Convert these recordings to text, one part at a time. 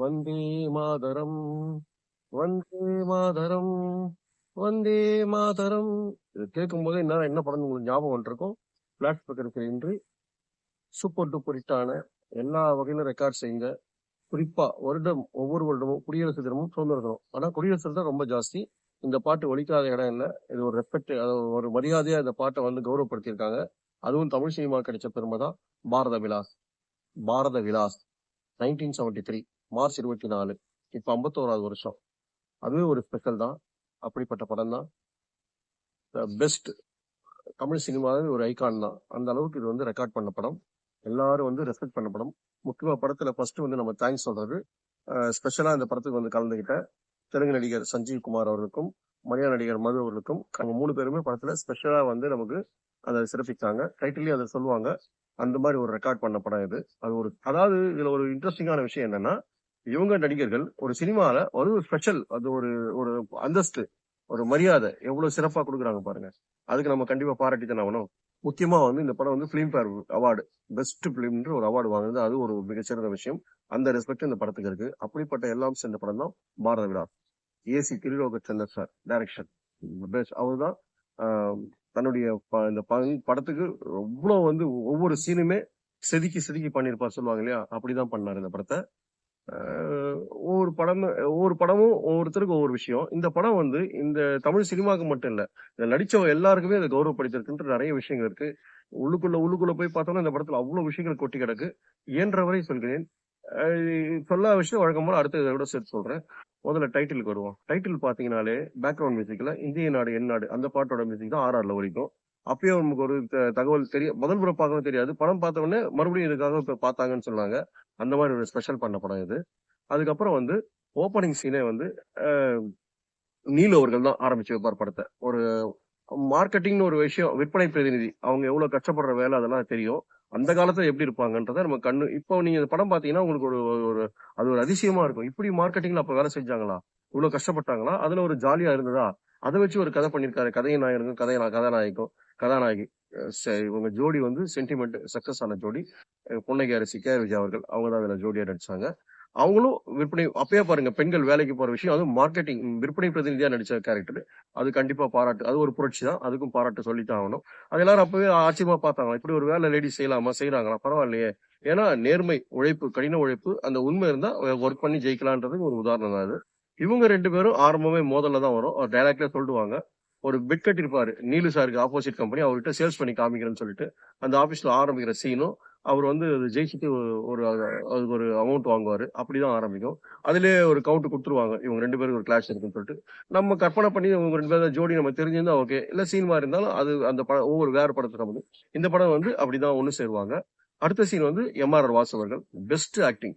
வந்தே மாதரம் வந்தே மாதரம் வந்தே மாதரம். இது கேட்கும் என்ன என்ன படம் உங்களுக்கு ஞாபகம் வந்திருக்கும்? பிளாட் இருக்கிற இன்று சூப்பர் டூப்பர் ஹிட்டான எல்லா வகையிலும் ரெக்கார்ட் செய்யுங்க. குறிப்பா வருடம் ஒவ்வொரு வருடமும் குடியரசு தினமும் சுதந்திர தினம். ஆனா குடியரசு தான் ரொம்ப ஜாஸ்தி. இந்த பாட்டு ஒழிக்காத இடம் இல்லை. இது ஒரு ரெஸ்பெக்ட் ஒரு மரியாதையா இந்த பாட்டை வந்து கௌரவப்படுத்தியிருக்காங்க. அதுவும் தமிழ் சினிமா கிடைச்ச பெருமை தான் Bharata Vilas. Bharata Vilas nineteen seventy three March இருபத்தி நாலு. இப்போ ஐம்பத்தோராது வருஷம். அதுவே ஒரு ஸ்பெஷல் தான். அப்படிப்பட்ட படம் தான். பெஸ்ட் தமிழ் சினிமாவில் ஒரு ஐகான் தான். அந்த அளவுக்கு இது வந்து ரெக்கார்ட் பண்ண படம். எல்லாரும் வந்து ரெஸ்பெக்ட் பண்ண படம். முக்கியமாக படத்தில் ஃபர்ஸ்ட் வந்து நம்ம தேங்க்ஸ் சொல்றது. ஸ்பெஷலாக இந்த படத்துக்கு வந்து கலந்துக்கிட்ட தெலுங்கு நடிகர் சஞ்சீவ் குமார் அவர்களுக்கும் மலையாள நடிகர் மது அவர்களுக்கும் அவங்க மூணு பேருமே படத்தில் ஸ்பெஷலாக வந்து நமக்கு அதை சிறப்பிச்சாங்க. டைட்டிலையும் அதை சொல்லுவாங்க. அந்த மாதிரி ஒரு ரெக்கார்ட் பண்ண படம் இது. அது ஒரு அதாவது இதில் ஒரு இன்ட்ரெஸ்டிங்கான விஷயம் என்னன்னா இவங்க நடிகர்கள் ஒரு சினிமால ஒரு ஸ்பெஷல் அது ஒரு ஒரு அந்தஸ்து ஒரு மரியாதை எவ்வளவு சிறப்பா கொடுக்குறாங்க பாருங்க. அதுக்கு நம்ம கண்டிப்பா பாராட்டி தானே ஆகணும். முக்கியமா வந்து இந்த படம் வந்து பிலிம் ஃபேர் அவார்டு பெஸ்ட் பிலிம்ன்ற ஒரு அவார்டு வாங்குறது அது ஒரு மிகச்சிறந்த விஷயம். அந்த ரெஸ்பெக்ட் இந்த படத்துக்கு இருக்கு. அப்படிப்பட்ட எல்லாம் சேர்ந்த படம் தான் Bharatha Vilas. AC Tirulokchandar sir direction அவர் தான் தன்னுடைய ப- இந்த படத்துக்கு எவ்வளவு வந்து ஒவ்வொரு சீனுமே செதுக்கி செதுக்கி பண்ணியிருப்பார் சொல்லுவாங்க இல்லையா? அப்படிதான் பண்ணாரு இந்த படத்தை. ஒவ்வொரு படம் ஒவ்வொரு படமும் ஒவ்வொருத்தருக்கும் ஒவ்வொரு விஷயம். இந்த படம் வந்து இந்த தமிழ் சினிமாவுக்கு மட்டும் இல்லை இதை நடித்தவங்க எல்லாருக்குமே அதை கௌரவப்படுத்திருக்குன்ற நிறைய விஷயங்கள் இருக்கு. உள்ளுக்குள்ள உள்ளுக்குள்ள போய் பார்த்தோம்னா இந்த படத்துல அவ்வளவு விஷயங்கள் கொட்டி கிடக்கு. இயன்றவரை சொல்கிறேன். சொல்லாத விஷயம் வழக்கம் போல அடுத்த இதை விட சேர்த்து சொல்றேன். முதல்ல டைட்டிலுக்கு வருவோம். டைட்டில் பார்த்தீங்கனாலே பேக்ரவுண்ட் மியூசிக்ல இந்திய நாடு என் நாடு அந்த பாட்டோட மியூசிக் தான் ஆர்ஆர்ல வரைக்கும். அப்பயும் நமக்கு ஒரு த- தகவல் தெரியும் முதல் முறை பார்க்கவும் தெரியாது. படம் பார்த்த உடனே மறுபடியும் இதுக்காக இப்போ பார்த்தாங்கன்னு சொன்னாங்க. அந்த மாதிரி ஒரு ஸ்பெஷல் பண்ண படம் இது. அதுக்கப்புறம் வந்து ஓப்பனிங் சீனே வந்து நீல் அவர்கள் தான் ஆரம்பிச்சு வைப்பார் படத்தை. ஒரு மார்க்கெட்டிங்னு ஒரு விஷயம் விற்பனை பிரதிநிதி. அவங்க எவ்வளவு கஷ்டப்படுற வேலை அதெல்லாம் தெரியும். அந்த காலத்துல எப்படி இருப்பாங்கன்றத நம்ம கண்ணு இப்போ நீங்க இந்த படம் பாத்தீங்கன்னா உங்களுக்கு ஒரு ஒரு அது ஒரு அதிசயமா இருக்கும். இப்படி மார்க்கெட்டிங்ல அப்ப வேலை செஞ்சாங்களா? இவ்வளவு கஷ்டப்பட்டாங்களா? அதுல ஒரு ஜாலியா இருந்ததா? அதை வச்சு ஒரு கதை பண்ணியிருக்காரு. கதை நாயகனுக்கும் கதை கதாநாயகம் கதாநாயகி. இவங்க ஜோடி வந்து சென்டிமெண்ட் சக்சஸ் ஆன ஜோடி. பொன்னகி அரசி கே. விஜய் அவர்கள் அவங்க தான் அதில் ஜோடியா நடிச்சாங்க. அவங்களும் விற்பனை அப்பயே பாருங்க பெண்கள் வேலைக்கு போற விஷயம் அதுவும் மார்க்கெட்டிங் விற்பனை பிரதிநிதியா நடிச்ச கேரக்டர் அது கண்டிப்பா பாராட்டு அது ஒரு புரட்சி தான் அதுக்கும் பாராட்டு சொல்லித்தான் ஆகணும். அது எல்லாரும் அப்பவே ஆச்சரியமா பார்த்தாங்க இப்படி ஒரு வேலை லேடி செய்யலாமா செய்யறாங்களா பரவாயில்லையே. ஏன்னா நேர்மை உழைப்பு கடின உழைப்பு அந்த உண்மை இருந்தா ஒர்க் பண்ணி ஜெயிக்கலான்றதுக்கு ஒரு உதாரணம் தான் அது இவங்க ரெண்டு பேரும் ஆரம்பமே மோதல்ல தான் வரும் டைரக்டா டைரக்ட்ல ஒரு பெட் கட்டிருப்பாரு நீலு சாருக்கு ஆப்போசிட் கம்பெனி அவர்கிட்ட சேல்ஸ் பண்ணி காமிக்கிறேன்னு சொல்லிட்டு அந்த ஆபீஸ்ல ஆரம்பிக்கிற சீனும் அவர் வந்து அது ஜெயிச்சுட்டு ஒரு அதுக்கு ஒரு அமௌண்ட் வாங்குவாரு. அப்படிதான் ஆரம்பிக்கும். அதுலயே ஒரு கவுண்ட் கொடுத்துருவாங்க. இவங்க ரெண்டு பேருக்கு ஒரு கிளாஷ் இருக்குன்னு சொல்லிட்டு. நம்ம கற்பனை பண்ணி இவங்க ரெண்டு பேரும் ஜோடி நம்ம தெரிஞ்சிருந்தா ஓகே இல்ல சீன் மாதிரி இருந்தாலும் அது அந்த படம் ஒவ்வொரு வேறு படத்துக்கு வந்து இந்த படம் வந்து அப்படிதான் ஒண்ணு சேருவாங்க. அடுத்த சீன் வந்து எம்ஆர்ஆர் வாசு அவர்கள் பெஸ்ட் ஆக்டிங்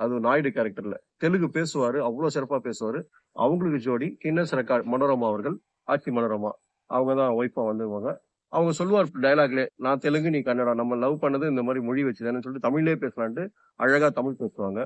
அது நாயுடு கேரக்டர்ல தெலுங்கு பேசுவாரு அவ்வளவு சிறப்பா பேசுவாரு. அவங்களுக்கு ஜோடி கின்னஸ் ரெக்கார்ட் மனோரமா அவர்கள். ஆட்சி மனோரமா அவங்க தான் ஒய்ஃபா வந்துருவாங்க அவங்க சொல்லுவார் டயலாக்லே நான் தெலுங்கு நீ கன்னடா நம்ம லவ் பண்ணது இந்த மாதிரி மொழி வச்சுதானு சொல்லிட்டு தமிழ்லேயே பேசலான்ட்டு அழகா தமிழ் பேசுவாங்க.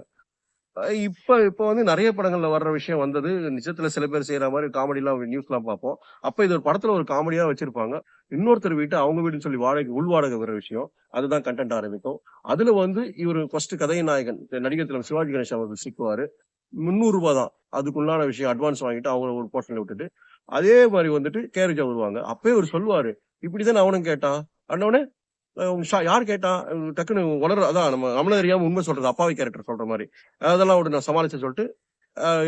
இப்போ இப்ப இப்ப வந்து நிறைய படங்கள்ல வர்ற விஷயம் வந்தது. நிஜத்துல சில பேர் செய்யற மாதிரி காமெடி எல்லாம் நியூஸ் எல்லாம் பார்ப்போம். அப்ப இது ஒரு படத்துல ஒரு காமெடியா வச்சிருப்பாங்க. இன்னொருத்தர் வீட்டு அவங்க வீடுன்னு சொல்லி வாடகை உள் வாடகை வர விஷயம். அதுதான் கண்டென்ட் ஆரம்பிக்கும். அதுல வந்து இவர் ஃபர்ஸ்ட் கதை நாயகன் நடிகர் திலம் சிவாஜி கணேஷ் அவர்கள் சிக்குவாரு. முந்நூறு ரூபாய் தான். அதுக்குள்ளான விஷயம் அட்வான்ஸ் வாங்கிட்டு அவங்க ஒரு போர்ஷன்ல விட்டுட்டு அதே மாதிரி வந்துட்டு கேரேஜா வருவாங்க. அப்பயே அவர் சொல்லுவாரு இப்படிதான் அவனும் கேட்டான் அண்ணவனே யார் கேட்டான் டக்குன்னு உளர அதான் நம்ம நம்மள அறியாம உண்மை சொல்றது அப்பாவி கேரக்டர் சொல்ற மாதிரி. அதெல்லாம் அவரு நான் சமாளிச்சு சொல்லிட்டு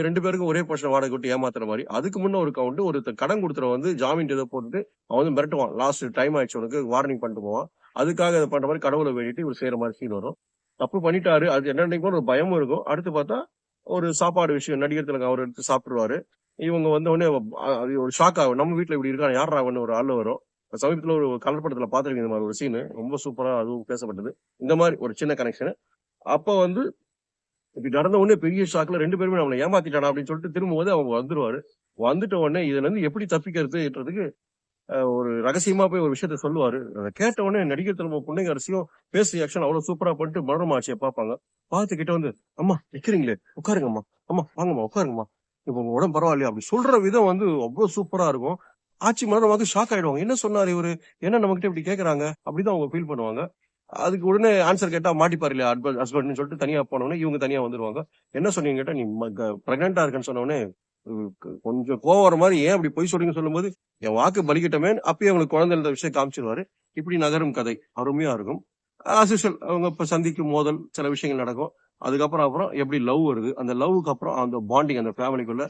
ரெண்டு பேருக்கும் ஒரே போர்ஷன் வாடகை விட்டு ஏமாத்துற மாதிரி. அதுக்கு முன்ன ஒரு கவுண்ட் ஒரு கடன் கொடுத்துற வந்து ஜாமீன் இதை போட்டுட்டு அவன் வந்து மிரட்டுவான். லாஸ்ட் டைம் ஆயிடுச்சு உனக்கு வார்னிங் பண்ணிட்டு போவான். அதுக்காக இதை பண்ற மாதிரி கடவுளை வேண்டிட்டு இவர் செய்யற மாதிரி சீன் வரும். தப்பு பண்ணிட்டாரு. அது என்ன ஒரு பயமும் இருக்கும். அடுத்து பார்த்தா ஒரு சாப்பாடு விஷயம் நடிகர் திலகம் அவர் எடுத்து சாப்பிடுவாரு. இவங்க வந்த உடனே அது ஒரு ஷாக் ஆகும். நம்ம வீட்டில் இப்படி இருக்கான் யார் ராவன் ஒரு ஆள் வரும். சமீபத்துல ஒரு கலர் படத்துல இந்த மாதிரி ஒரு சீன் ரொம்ப சூப்பரா அதுவும் பேசப்பட்டது. இந்த மாதிரி ஒரு சின்ன கனெக்ஷன் அப்ப வந்து இப்படி நடந்த உடனே பெரிய ஷாக்ல ரெண்டு பேருமே நம்மளை ஏமாத்திட்டானா அப்படின்னு சொல்லிட்டு திரும்பும்போது அவங்க வந்துருவாரு. வந்துட்ட உடனே இதுல இருந்து எப்படி தப்பிக்கிறதுன்றதுக்கு ஒரு ரகசியமா போய் ஒரு விஷயத்த சொல்லுவாரு. அதை கேட்ட உடனே நடிகர் திரும்ப புண்ணைங்க அரசியும் பேசி ஆக்ஷன் அவ்வளவு சூப்பரா பண்ணிட்டு மனோரமா பார்ப்பாங்க. பார்த்து கிட்ட வந்து அம்மா நிக்கிறீங்களே உட்காருங்கம்மா. அம்மா வாங்கம்மா உட்காருங்கம்மா. இப்போ உங்க உடம்பு பரவாயில்லையா? அப்படி சொல்ற விதம் வந்து அவ்வளவு சூப்பரா இருக்கும். ஆட்சி மனோரமாக்கு ஷாக் ஆயிடுவாங்க. என்ன சொன்னாரு இவரு? என்ன நம்மகிட்ட இப்படி கேக்குறாங்க? அப்படிதான் அவங்க ஃபீல் பண்ணுவாங்க. அதுக்கு உடனே ஆன்சர் கேட்டா மாட்டிப்பாரு இல்லையா ஹஸ்பண்ட்னு சொல்லிட்டு தனியா போனவொடனே இவங்க தனியா வந்துருவாங்க. என்ன சொன்னீங்க கேட்டா நீ பிரெக்னெண்டா இருக்கேன்னு சொன்னவொடனே கொஞ்சம் கோவம் வர மாதிரி ஏன் அப்படி பொய் சொல்றீங்கன்னு சொல்லும்போது என் வாக்கு பலிக்கிட்டமே அப்பயே அவங்களுக்கு குழந்தை இருந்த விஷயம் காமிச்சிருவாரு. இப்படி நகரும் கதை. அருமையா இருக்கும். ஆஸ் யூஷுவல் அவங்க இப்ப சந்திக்கும் மோதல் சில விஷயங்கள் நடக்கும். அதுக்கப்புறம் அப்புறம் எப்படி லவ் வருது? அந்த லவ்வுக்கு அப்புறம் அந்த பாண்டிங் அந்த ஃபேமிலிக்குள்ள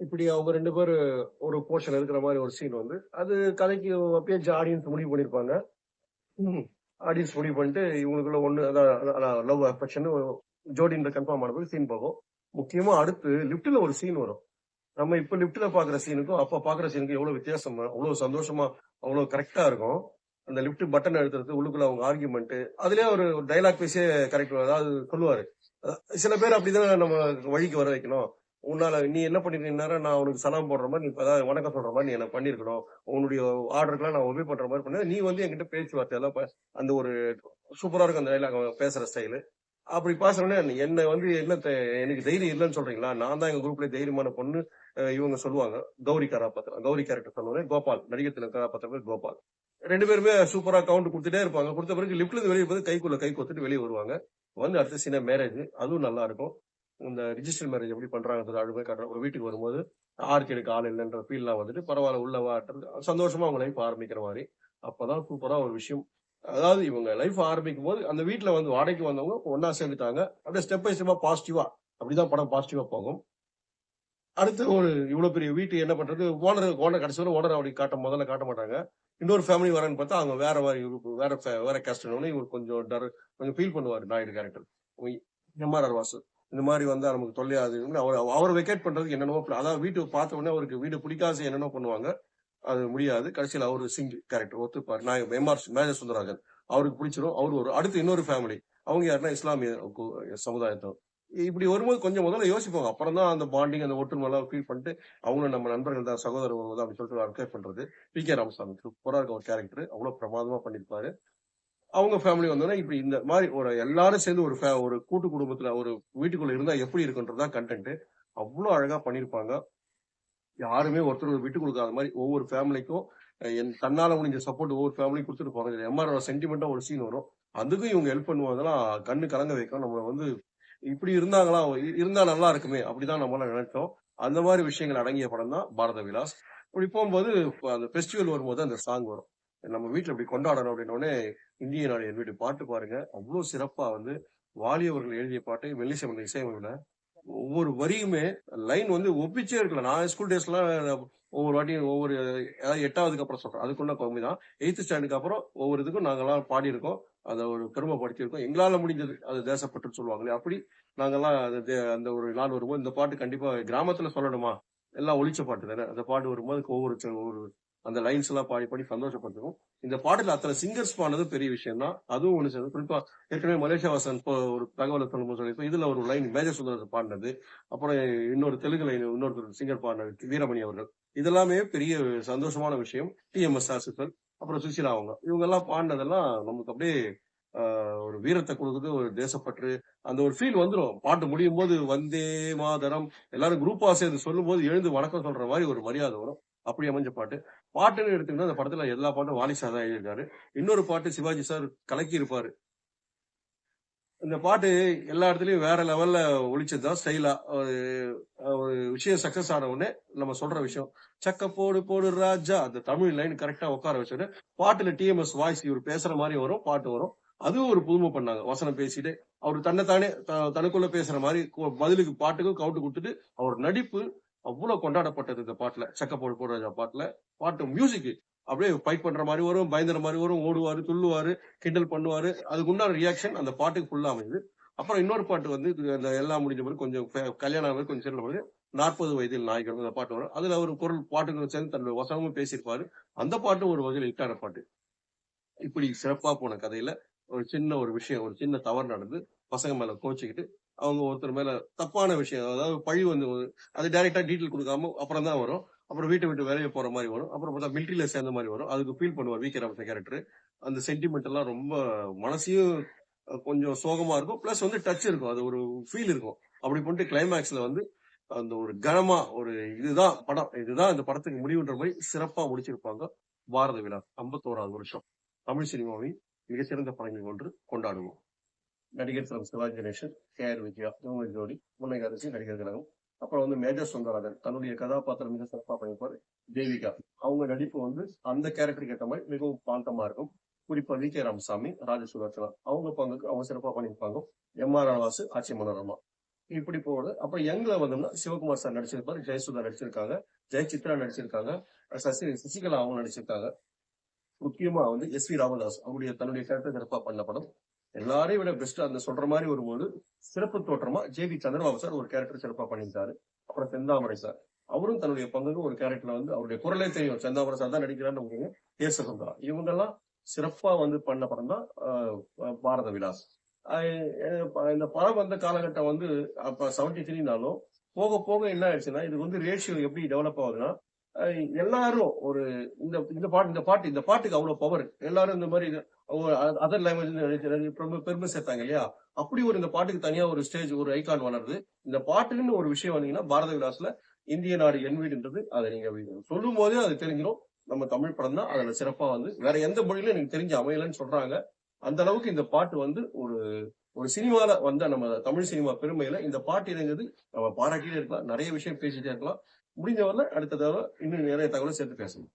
இப்படி அவங்க ரெண்டு பேரும் ஒரு போர்ஷன் இருக்கிற மாதிரி ஒரு சீன் வந்து அது கதைக்கு அப்பயே ஆடியன்ஸ் முடிவு பண்ணிருப்பாங்க. ஆடியன்ஸ் முடிவு பண்ணிட்டு இவங்களுக்குள்ள ஒண்ணு அதான் லவ் அஃபெக்ஷன் ஜோடின்ற கன்ஃபார்ம் ஆன சீன் போகும் முக்கியமா அடுத்து லிப்ட்ல ஒரு சீன் வரும். நம்ம இப்ப லிப்ட்ல பாக்குற சீனுக்கும் அப்ப பாக்குற சீனுக்கும் எவ்வளவு வித்தியாசம் அவ்வளவு சந்தோஷமா அவ்வளவு கரெக்டா இருக்கும். அந்த லிஃப்ட் பட்டன் அழுத்துறது உள்ளுக்குள்ள அவங்க ஆர்குமெண்ட் அதுலயே ஒரு டைலாக் பேசியே கரெக்ட் அதாவது சொல்லுவாரு. சில பேர் அப்படிதான் நம்ம வழிக்கு வர வைக்கணும். உன்னால நீ என்ன பண்ணிருக்கீங்கன்னா நான் உனக்கு சலாம் போடுற மாதிரி நீ அதாவது வணக்கம் சொல்ற மாதிரி நீ என்ன பண்ணிருக்கணும். உன்னுடைய ஆர்டருக்குலாம் நான் ஒபே பண்ற மாதிரி பண்ண நீ வந்து என்கிட்ட பேச்சுவார்த்தை எல்லாம் அந்த ஒரு சூப்பரா இருக்கும் அந்த டைலாக் பேசுற ஸ்டைலு அப்படி பேசுறோன்னே என்னை வந்து என்ன தெ- எனக்கு தைரியம் இல்லைன்னு சொல்றீங்களா? நான் தான் எங்க குரூப்ல தைரியமான பொண்ணு இவங்க சொல்லுவாங்க. கௌரி கதாபாத்திரம். கௌரி கேரக்டர் சொல்லுவேன் கோபால் நடிகர் கதாபாத்திரம் கோபால். ரெண்டு பேருமே சூப்பரா கவுண்ட் கொடுத்துட்டே இருப்பாங்க. கொடுத்த பிறகு லிப்ட்ல இருந்து வெளியே போது கைக்குள்ள கை கொடுத்துட்டு வெளியே வருவாங்க. வந்து அடுத்த சீன மேரேஜ் அதுவும் நல்லா இருக்கும். இந்த ரிஜிஸ்டர் மேரேஜ் எப்படி பண்றாங்க அழுவே காட்டுறாங்க ஒரு வீட்டுக்கு வரும்போது ஆர்த்தி எடுக்க ஆள் இல்லைன்ற ஃபீல்லாம் வந்துட்டு பரவாயில்ல உள்ள வாட்டுறது சந்தோஷமா அவங்க லைஃப் ஆரம்பிக்கிற மாதிரி. அப்பதான் சூப்பரா ஒரு விஷயம். அதாவது இவங்க லைஃப் ஆரம்பிக்கும் போது அந்த வீட்டுல வந்து வாடகைக்கு வந்தவங்க ஒன்னா சேர்ந்துட்டாங்க. அப்படியே ஸ்டெப் பை ஸ்டெப்பா பாசிட்டிவா அப்படிதான் படம் பாசிட்டிவா போகும். அடுத்து ஒரு இவ்வளோ பெரிய வீட்டு என்ன பண்ணுறது ஓனர் ஓனர் கடைசி வரை ஓனர் அப்படி காட்ட முதல்ல காட்ட மாட்டாங்க. இன்னொரு ஃபேமிலி வரேன்னு பார்த்தா அவங்க வேற மாதிரி இவருக்கு வேற வேற கேஸ்ட் இவர் கொஞ்சம் டர் கொஞ்சம் ஃபீல் பண்ணுவார் நாயுடு கேரக்டர் எம்ஆர்ஆர் வாசு. இந்த மாதிரி வந்தால் நமக்கு தொல்லையாது. அவர் அவர் வெக்கேட் பண்றதுக்கு என்னென்னவோ அதாவது வீட்டு பார்த்த உடனே அவருக்கு வீடு பிடிக்காது என்னென்னோ பண்ணுவாங்க. அது முடியாது. கடைசியில் அவர் சிங் கேரக்டர் ஒத்துப்பார். நான் எம்ஆர் மேஜர் சுந்தரராஜன். அவருக்கு பிடிச்சிரும். அவர் ஒரு அடுத்து இன்னொரு ஃபேமிலி அவங்க யாருன்னா இஸ்லாமிய கு- இப்படி வரும்போது கொஞ்சம் முதல்ல யோசிப்பாங்க. அப்புறம் தான் அந்த பாண்டிங் அந்த ஒற்றுமைலாம் ஃபீல் பண்ணிட்டு அவங்களும் நம்ம நண்பர்கள் தான் சகோதரர் உறவு தான் அப்படின்னு சொல்லிட்டு அர்க்கேட் பண்றது. பி கே ராமசாமி சூப்பரா இருக்க ஒரு கேரக்டர் அவ்வளவு பிரமாதமா பண்ணிருப்பாரு. அவங்க ஃபேமிலி வந்தோன்னா இப்படி இந்த மாதிரி ஒரு எல்லாரும் சேர்ந்து ஒரு ஒரு கூட்டு குடும்பத்துல ஒரு வீட்டுக்குள்ள இருந்தா எப்படி இருக்குன்றதா கண்டென்ட் அவ்வளோ அழகா பண்ணியிருப்பாங்க யாருமே ஒருத்தர் விட்டு கொடுக்காத மாதிரி ஒவ்வொரு ஃபேமிலிக்கும் என் தன்னால முடிஞ்ச சப்போர்ட் ஒவ்வொரு ஃபேமிலியும் கொடுத்துட்டு போறாங்க எம்ஆரோட சென்டிமெண்டா ஒரு சீன் வரும். அதுக்கும் இவங்க ஹெல்ப் பண்ணுவாங்கலாம் கண்ணு கலங்க வைக்கும். நம்ம வந்து இப்படி இருந்தாங்களா? இருந்தா நல்லா இருக்குமே. அப்படிதான் நம்மளால நினைச்சோம். அந்த மாதிரி விஷயங்கள் அடங்கிய படம் தான் பாரத விலாஸ். இப்படி போகும்போது அந்த ஃபெஸ்டிவல் வரும்போது அந்த சாங் வரும். நம்ம வீட்டில் இப்படி கொண்டாடணும் அப்படின்னோடனே இந்திய நாடு என் வீட்டு பாட்டு பாருங்க. அவ்வளோ சிறப்பா வந்து வாலி அவர்கள் எழுதிய பாட்டு மெல்லிசமன் இசையமைவுல ஒவ்வொரு வரியுமே லைன் வந்து ஒப்பிச்சே இருக்கல. நான் ஸ்கூல் டேஸ்லாம் ஒவ்வொரு வாட்டியும் ஒவ்வொரு எட்டாவதுக்கு அப்புறம் சொல்றேன். அதுக்குள்ள கம்மி தான் எயித்து ஸ்டாண்டுக்கு அப்புறம் ஒவ்வொரு இதுக்கும் நாங்கெல்லாம் பாடியிருக்கோம். அதை ஒரு பெருமைப்படுத்தியிருக்கோம். எங்களால் முடிஞ்சது. அது தேசப்பட்டு சொல்லுவாங்களே அப்படி நாங்கெல்லாம் அது தே- அந்த ஒரு நாள் வரும்போது இந்த பாட்டு கண்டிப்பாக கிராமத்தில் சொல்லணுமா? எல்லாம் ஒழிச்ச பாட்டு தானே. அந்த பாட்டு வரும்போது ஒவ்வொரு ஒரு அந்த லைன்ஸ் எல்லாம் பாடி பாடி சந்தோஷப்பட்டுருக்கும் இந்த பாட்டுல அத்தனை சிங்கர்ஸ் பாடினது பெரிய விஷயம் தான் அதுவும் ஒன்று சேர்ந்து குறிப்பா ஏற்கனவே மலேசியா வாசன் இப்போ ஒரு தகவலை சொல்லும்போது சொல்லி இதுல ஒரு லைன் மேஜர் சுந்தரர் பாடினது. அப்புறம் இன்னொரு தெலுங்கு லைன் இன்னொரு சிங்கர் பாடினது வீரமணி அவர்கள். இதெல்லாமே பெரிய சந்தோஷமான விஷயம். டிஎம்எஸ் ஆசிஃபல் அப்புறம் சுசிலா அவங்க இவங்க எல்லாம் பாடினதெல்லாம் நமக்கு அப்படியே ஒரு வீரத்தை கொடுக்குது ஒரு தேசப்பற்று. அந்த ஒரு ஃபீல் வந்துடும் பாட்டு முடியும் போது வந்தே மாதரம். எல்லாரும் குரூப்பா சேர்ந்து சொல்லும் போது எழுந்து வணக்கம் சொல்ற மாதிரி ஒரு மரியாதை வரும். அப்படி அமைஞ்ச பாட்டு. பாட்டுன்னு எடுத்தீங்கன்னா அந்த படத்துல எல்லா பாட்டும் வாலிசா தான் எழுதியிருக்காரு. இன்னொரு பாட்டு சிவாஜி சார் கலக்கி இருப்பாரு இந்த பாட்டு எல்லா இடத்துலயும் வேற லெவல்ல ஒழிச்சது தான் ஸ்டைலா ஒரு ஒரு விஷயம் சக்சஸ் ஆன உடனே நம்ம சொல்ற விஷயம் சக்க போடு போடு ராஜா. அந்த தமிழ் லைன் கரெக்டா உட்கார வச்சோடனே பாட்டுல டிஎம்எஸ் வாய்ஸ் இவர் பேசுற மாதிரி வரும் பாட்டு வரும். அதுவும் ஒரு புதுமை பண்ணாங்க. வசனம் பேசிட்டு அவர் தன்னைத்தானே த- தனக்குள்ள பேசுற மாதிரி பதிலுக்கு பாட்டுக்கும் கவுண்ட் கொடுத்துட்டு அவர் நடிப்பு அவ்வளவு கொண்டாடப்பட்டது இந்த பாட்டுல. சக்க போடு போடு ராஜா பாட்டுல. பாட்டு மியூசிக் அப்படியே ஃபைட் பண்ற மாதிரி வரும் பயந்துற மாதிரி வரும் ஓடுவாரு துள்ளுவாரு கிண்டல் பண்ணுவாரு. அதுக்கு உண்டான ரியாக்ஷன் அந்த பாட்டுக்கு ஃபுல்லா அமையுது. அப்புறம் இன்னொரு பாட்டு வந்து அந்த எல்லாம் முடிஞ்ச பிறகு கொஞ்சம் கல்யாணம் ஆகுது கொஞ்சம் சேர்ந்த பிறகு நாற்பது வயதில் நாய்கள் அந்த பாட்டு வரும். அதுல ஒரு குரல் பாட்டுக்கு சேர்ந்து தன்னுடைய வசனமும் பேசியிருப்பாரு. அந்த பாட்டும் ஒரு வகையில் இட்டான பாட்டு. இப்படி சிறப்பா போன கதையில ஒரு சின்ன ஒரு விஷயம் ஒரு சின்ன தவறு நடந்து பசங்க மேல கோச்சிக்கிட்டு அவங்க ஒருத்தர் மேல தப்பான விஷயம் அதாவது பழி வந்து அது டைரக்டா டீட்டெயில் கொடுக்காம அப்புறம் தான் வரும். அப்புறம் வீட்டை விட்டு வெளியே போற மாதிரி வரும். அப்புறம் பார்த்தா மிலிட்டரியில சேர்ந்த மாதிரி வரும். அதுக்கு ஃபீல் பண்ணுவார். வி கே கேரக்டர் அந்த சென்டிமெண்ட் எல்லாம் ரொம்ப மனசையும் கொஞ்சம் சோகமா இருக்கும். பிளஸ் வந்து டச் இருக்கும். அது ஒரு ஃபீல் இருக்கும். அப்படி பண்ணிட்டு கிளைமேக்ஸ்ல வந்து அந்த ஒரு கனமா ஒரு இதுதான் படம். இதுதான் இந்த படத்துக்கு முடிவுன்ற மாதிரி சிறப்பா முடிச்சிருப்பாங்க பாரத விழா. ஐம்பத்தோராது வருஷம். தமிழ் சினிமாவின் மிகச்சிறந்த படங்கள் ஒன்று கொண்டாடுவோம். நடிகர் திரு சிவாஜி கணேசன் கே ஆர் விஜயா ஜோடி முன்னைக்கு அரசு நடிகர் கழகம். அப்புறம் வந்து மேஜர் சுந்தரராஜன் தன்னுடைய கதாபாத்திரம் மிக சிறப்பாக பண்ணியிருப்பாரு தேவிகா. அவங்க நடிப்பு வந்து அந்த கேரக்டருக்கு ஏற்ற மாதிரி மிகவும் பாந்தமா இருக்கும். குறிப்பா வி. கே. ராமசாமி ராஜ அவங்க பங்குக்கு அவங்க சிறப்பாக பண்ணியிருப்பாங்க. எம். ஆர். ராவாசு ஆட்சி மனோரமா. இப்படி போகுது. அப்புறம் யங்ல வந்தோம்னா சிவகுமார் சார் நடிச்சிருப்பாரு ஜெயசுதா நடிச்சிருக்காங்க ஜெயசித்ரா நடிச்சிருக்காங்க சசி சசிகலா அவங்க நடிச்சிருக்காங்க. முக்கியமா வந்து எஸ். வி. ராமதாஸ் அவருடைய தன்னுடைய கேரக்டர் சிறப்பாக பண்ண படம் எல்லாரையும் விட பெஸ்ட் அந்த சொல்ற மாதிரி வரும்போது சிறப்பு தோற்றமா ஜே வி சந்திரபாபு சார் ஒரு கேரக்டர் சிறப்பாக பண்ணியிருந்தாரு. அப்புறம் செந்தாமரை சார். அவரும் தன்னுடைய பங்குக்கு ஒரு கேரக்டர்ல வந்து அவருடைய குரலே தெரியும். செந்தாமரை சார் தான் நடிக்கிறான்னு உங்களுக்கு ஏச சுந்தரா இவங்கெல்லாம் சிறப்பா வந்து பண்ண படம் தான் பாரத விலாஸ். இந்த படம் வந்த காலகட்டம் வந்து அப்ப செவன்டி த்ரீனாலும் போக போக என்ன ஆயிடுச்சுன்னா இது வந்து ரேஷியோ எப்படி டெவலப் ஆகுதுன்னா எல்லாரும் ஒரு இந்த இந்த பாட்டு இந்த பாட்டு இந்த பாட்டுக்கு அவ்வளவு பவர் எல்லாரும் இந்த மாதிரி அதர் லாங்குவேஜ் பெருமை சேர்த்தாங்க இல்லையா? அப்படி ஒரு இந்த பாட்டுக்கு தனியா ஒரு ஸ்டேஜ் ஒரு ஐகான் வளருது. இந்த பாட்டுன்னு ஒரு விஷயம் வந்தீங்கன்னா பாரத விலாஸ்ல இந்திய நாடு என் வீடுன்றது அதை நீங்க சொல்லும் போதே அது தெரிஞ்சிடும் நம்ம தமிழ் படம் தான் அதுல சிறப்பா வந்து வேற எந்த மொழியிலும் எனக்கு தெரிஞ்சு அமையலன்னு சொல்றாங்க. அந்த அளவுக்கு இந்த பாட்டு வந்து ஒரு ஒரு சினிமால வந்த நம்ம தமிழ் சினிமா பெருமையில இந்த பாட்டு இறங்குது நம்ம பாராட்டிட்டே இருக்கலாம் நிறைய விஷயம் பேசிட்டே இருக்கலாம். முடிஞ்ச வரல அடுத்த தடவை இன்னும் நிறைய தகவலை சேர்த்து பேசணும்